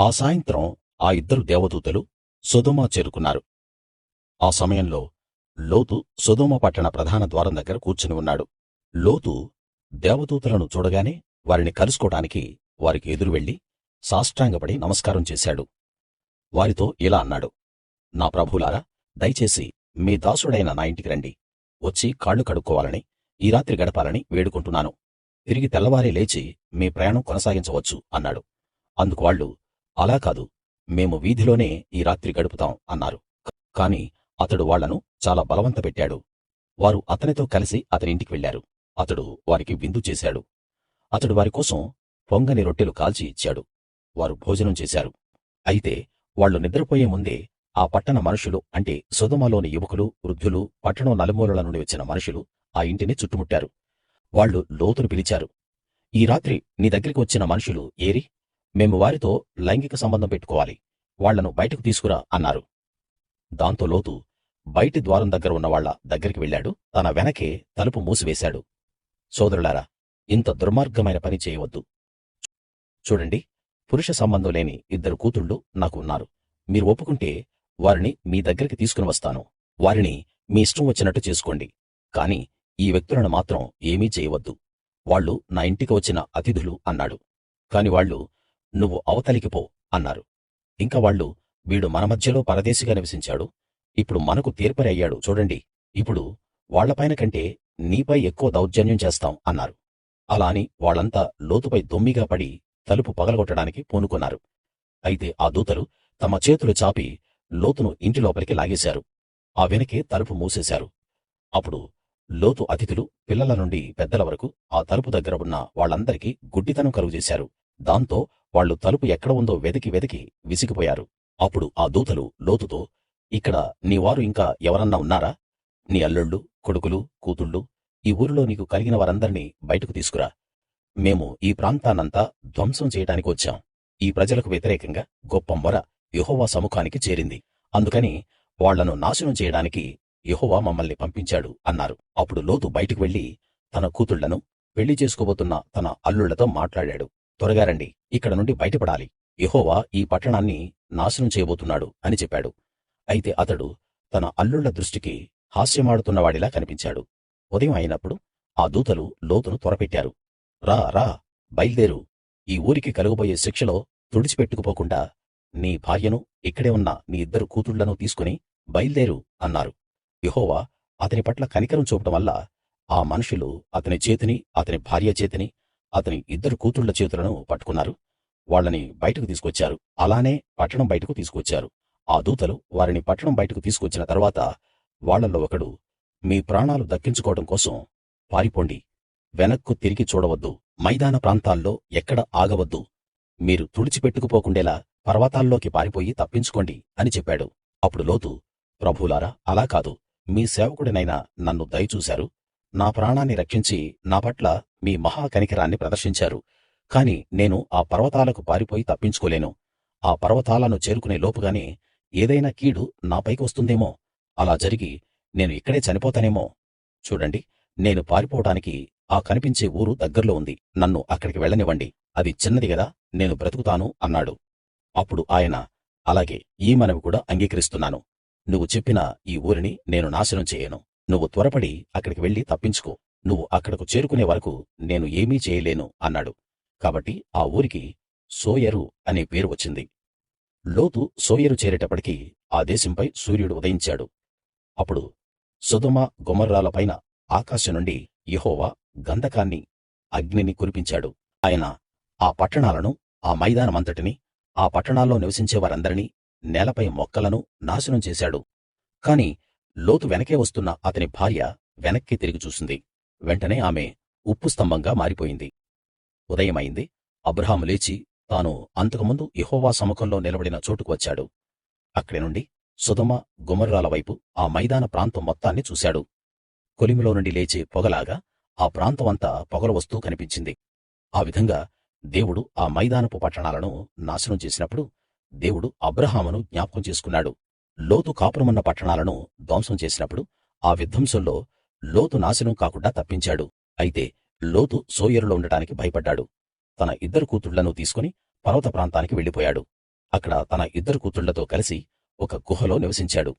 ఆ సాయంత్రం ఆ ఇద్దరు దేవదూతలు సొదొమ చేరుకున్నారు. ఆ సమయంలో లోతు సొదొమ పట్టణ ప్రధాన ద్వారం దగ్గర కూర్చుని ఉన్నాడు. లోతు దేవదూతలను చూడగానే వారిని కలుసుకోవడానికి వారికి ఎదురు వెళ్ళి సాష్టాంగపడి నమస్కారం చేశాడు. వారితో ఇలా అన్నాడు నా ప్రభులారా దయచేసి మీ దాసుడైన నా ఇంటికి రండి. వచ్చి కాళ్ళు కడుక్కోవాలని ఈ రాత్రి గడపాలని వేడుకుంటున్నాను. తిరిగి తెల్లవారే లేచి మీ ప్రయాణం కొనసాగించవచ్చు అన్నాడు. అందుకు వాళ్ళు అలా కాదు మేము వీధిలోనే ఈ రాత్రి గడుపుతాం అన్నారు. కాని అతడు వాళ్ళను చాలా బలవంత పెట్టాడు వారు అతనితో కలిసి అతని ఇంటికి వెళ్ళారు అతడు వారికి విందు చేశాడు. అతడు వారి కోసం పొంగని రొట్టెలు కాల్చి ఇచ్చాడు. వారు భోజనం చేశారు. అయితే వాళ్ళు నిద్రపోయే ముందే ఆ పట్టణ మనుషులు అంటే సుధమలోని యువకులు వృద్ధులు పట్టణం నలుమూలల నుండి వచ్చిన మనుషులు ఆ ఇంటిని చుట్టుముట్టారు. వాళ్ళు లోతును పిలిచారు. ఈ రాత్రి నీ దగ్గరికి వచ్చిన మనుషులు ఏరి? మేము వారితో లైంగిక సంబంధం పెట్టుకోవాలి. వాళ్ళను బయటకు తీసుకురా అన్నారు. దాంతో లోతు బయటి ద్వారం దగ్గర ఉన్నవాళ్ళ దగ్గరికి వెళ్ళాడు. తన వెనకే తలుపు మూసివేశాడు. సోదరులారా ఇంత దుర్మార్గమైన పని చేయవద్దు. చూడండి పురుష సంబంధం లేని ఇద్దరు కూతుళ్ళు నాకు ఉన్నారు మీరు ఒప్పుకుంటే వారిని మీ దగ్గరికి తీసుకుని వస్తాను. వారిని మీ ఇష్టం వచ్చినట్టు చేసుకోండి. కాని ఈ వ్యక్తులను మాత్రం ఏమీ చేయవద్దు. వాళ్ళు నా ఇంటికి వచ్చిన అతిథులు అన్నాడు. కాని వాళ్ళు నువ్వు అవతలికి పో అన్నారు. ఇంకా వాళ్ళు వీడు మన మధ్యలో పరదేశిగా నివసించాడు. ఇప్పుడు మనకు తీర్పరి అయ్యాడు చూడండి. ఇప్పుడు వాళ్ళపైన కంటే నీపై ఎక్కువ దౌర్జన్యం చేస్తాం అన్నారు. అలా అని వాళ్ళంతా లోతుపై దొమ్మిగా పడి తలుపు పగలగొట్టడానికి పూనుకున్నారు. అయితే ఆ దూతలు తమ చేతులు చాపి లోతును ఇంటి లోపలికి లాగేశారు. ఆ వెనకే తలుపు మూసేశారు. అప్పుడు లోతు అతిథులు పిల్లల నుండి పెద్దల వరకు ఆ తలుపు దగ్గర ఉన్న వాళ్ళందరికీ గుడ్డితనం కలుగజేశారు. దాంతో వాళ్ళు తలుపు ఎక్కడ ఉందో వెతికి వెతికి విసిగిపోయారు. అప్పుడు ఆ దూతలు లోతుతో ఇక్కడ నీ వారు ఇంకా ఎవరన్నా ఉన్నారా? నీ అల్లుళ్ళు కొడుకులు కూతుళ్ళు ఈ ఊరిలో నీకు కలిగిన వారందరినీ బయటకు తీసుకురా. మేము ఈ ప్రాంతానంతా ధ్వంసం చేయడానికి వచ్చాం. ఈ ప్రజలకు వ్యతిరేకంగా గొప్ప మొర యెహోవా సముఖానికి చేరింది. అందుకని వాళ్ళను నాశనం చేయడానికి యెహోవా మమ్మల్ని పంపించాడు అన్నారు. అప్పుడు లోతు బయటికి వెళ్ళి తన కూతుళ్ళను పెళ్ళి చేసుకోబోతున్న తన అల్లుళ్ళతో మాట్లాడాడు. త్వరగా రండి ఇక్కడ నుండి బయటపడాలి. యెహోవా ఈ పట్టణాన్ని నాశనం చేయబోతున్నాడు అని చెప్పాడు. అయితే అతడు తన అల్లుళ్ళ దృష్టికి హాస్యమాడుతున్నవాడిలా కనిపించాడు. ఉదయం అయినప్పుడు ఆ దూతలు లోతును త్వరపెట్టారు. రా రా బయల్దేరు. ఈ ఊరికి కలుగబోయే శిక్షలో తుడిచిపెట్టుకుపోకుండా నీ భార్యను ఇక్కడే ఉన్న నీ ఇద్దరు కూతుళ్ళను తీసుకుని బయల్దేరు అన్నారు. యహోవా అతని పట్ల కనికరం చూపడం వల్ల ఆ మనుషులు అతని చేతిని అతని భార్య చేతిని అతని ఇద్దరు కూతుళ్ళ చేతులను పట్టుకున్నారు. వాళ్ళని బయటకు తీసుకొచ్చారు. అలానే పట్టణం బయటకు తీసుకొచ్చారు. ఆ దూతలు వారిని పట్టణం బయటకు తీసుకొచ్చిన తర్వాత వాళ్ళల్లో ఒకడు మీ ప్రాణాలు దక్కించుకోవడం కోసం పారిపోండి. వెనక్కు తిరిగి చూడవద్దు. మైదాన ప్రాంతాల్లో ఎక్కడ ఆగవద్దు. మీరు తుడిచిపెట్టుకుపోకుండేలా పర్వతాల్లోకి పారిపోయి తప్పించుకోండి అని చెప్పాడు. అప్పుడు లోతు ప్రభులారా అలా కాదు. మీ సేవకుడినైనా నన్ను దయచూశారు. నా ప్రాణాన్ని రక్షించి నా పట్ల మీ మహా కనికరాన్ని ప్రదర్శించారు. కాని నేను ఆ పర్వతాలకు పారిపోయి తప్పించుకోలేను. ఆ పర్వతాలను చేరుకునే లోపుగానే ఏదైనా కీడు నాపైకి వస్తుందేమో? అలా జరిగి నేను ఇక్కడే చనిపోతానేమో? చూడండి నేను పారిపోవడానికి ఆ కనిపించే ఊరు దగ్గర్లో ఉంది. నన్ను అక్కడికి వెళ్ళనివ్వండి. అది చిన్నది గదా నేను బ్రతుకుతాను అన్నాడు. అప్పుడు ఆయన అలాగే ఈ మనవి కూడా అంగీకరిస్తున్నాను. నువ్వు చెప్పిన ఈ ఊరిని నేను నాశనం చేయను. నువ్వు త్వరపడి అక్కడికి వెళ్ళి తప్పించుకో. నువ్వు అక్కడకు చేరుకునే వరకు నేను ఏమీ చేయలేను అన్నాడు. కాబట్టి ఆ ఊరికి సోయరు అనే పేరు వచ్చింది. లోతు సోయరు చేరేటప్పటికి ఆ దేశంపై సూర్యుడు ఉదయించాడు. అప్పుడు సొదొమ గుమర్రాలపైన ఆకాశం నుండి యెహోవా గంధకాన్ని అగ్నిని కురిపించాడు. ఆయన ఆ పట్టణాలను ఆ మైదానమంతటిని ఆ పట్టణాల్లో నివసించే వారందరినీ నేలపై మొక్కలను నాశనం చేశాడు. కాని లోతు వెనకే వస్తున్న అతని భార్య వెనక్కి తిరిగి చూసింది. వెంటనే ఆమె ఉప్పు స్తంభంగా మారిపోయింది. ఉదయమైంది. అబ్రహాము లేచి తాను అంతకుముందు ఇహోవా సముఖంలో నిలబడిన చోటుకు వచ్చాడు. అక్కడి నుండి సుధమ గుమర్రాల వైపు ఆ మైదాన ప్రాంతం మొత్తాన్ని చూశాడు. కొలిమిలో నుండి లేచే పొగలాగా ఆ ప్రాంతమంతా పొగలు వస్తూ కనిపించింది. ఆ విధంగా దేవుడు ఆ మైదానపు పట్టణాలను నాశనం చేసినప్పుడు దేవుడు అబ్రహామును జ్ఞాపకం చేసుకున్నాడు. లోతు కాపురమున్న పట్టణాలను ధ్వంసం చేసినప్పుడు ఆ విధ్వంసంలో లోతు నాశనం కాకుండా తప్పించాడు. అయితే లోతు సోయరులో ఉండటానికి భయపడ్డాడు. తన ఇద్దరు కూతుళ్ళను తీసుకుని పర్వత ప్రాంతానికి వెళ్ళిపోయాడు. అక్కడ తన ఇద్దరు కూతుళ్ళతో కలిసి ఒక గుహలో నివసించాడు.